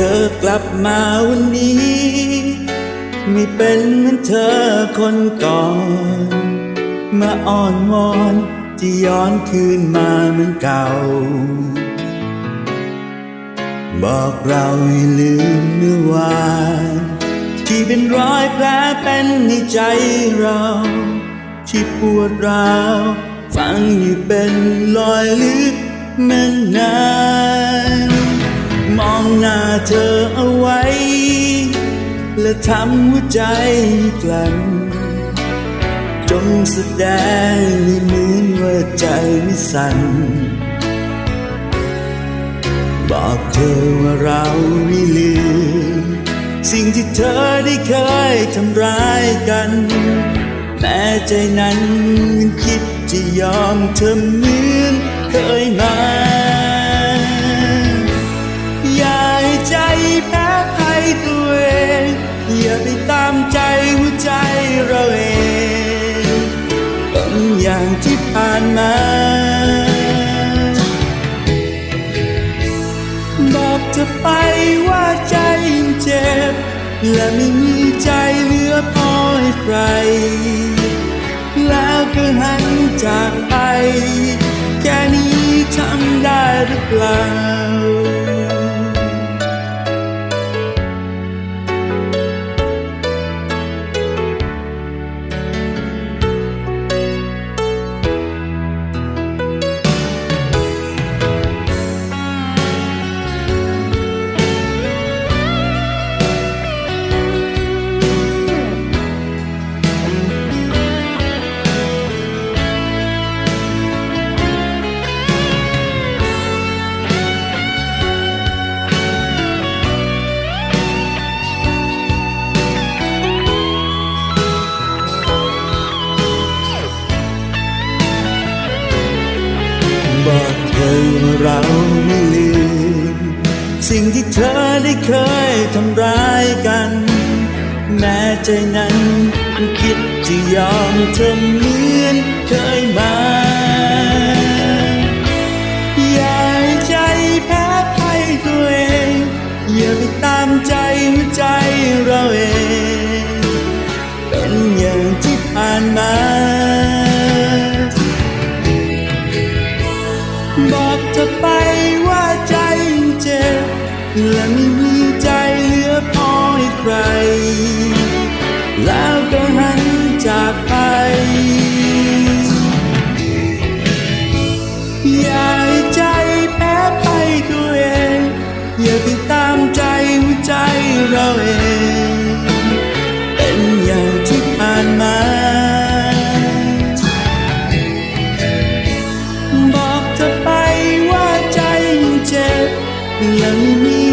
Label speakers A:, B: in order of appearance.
A: ธอกลับมาวันนี้ ไม่เป็นเหมือนเธอคนก่อนมาอ้อนวอนจะย้อนคืนมาเหมือนเก่า บอกเราให้ลืมเมื่อวาน ที่เป็นรอยแผลเป็นในใจเรา ที่ปวดร้าวฟังอยู่เป็นรอยลึกแม่นานมองหน เธอเอาไว้ และทำหัวใจกลั้นจงแสดงให้เหมือนว่าใจไม่สั่นบอกเธอว่าเราไม่ลืม สิ่งที่เธอได้เคยทำร้ายกัน แม้ใจนั้นคิดจะยอมเธอเหมือนเคยมา ตัวเองอย่าไปตามใจหัวใจเราเองเป็นอย่างที่ผ่านมาบอกเธอไปว่าใจยังเจ็บ และไม่มีใจเหลือพอให้ใคร แล้วก็หันจากไป เราไม่ลืม สิ่งที่เธอได้เคยทำร้ายกัน แม้ใจนั้นมันคิดจะยอมเธอเหมือนเคยมาอย่าให้ใจแพ้ภัยตัวเองอย่าไปตามใจหัวใจเราเอง เป็นอย่างที่ผ่านมา และไม่มีใจเหลือพอให้ใคร แล้วก็หันจากไป อย่าให้ใจแพ้ภัยตัวเอง อย่าไปตามใจหัวใจเราเอง เป็นอย่างที่ผ่านมาบอกเธอไปว่าใจยังเจ็บยังไม่มี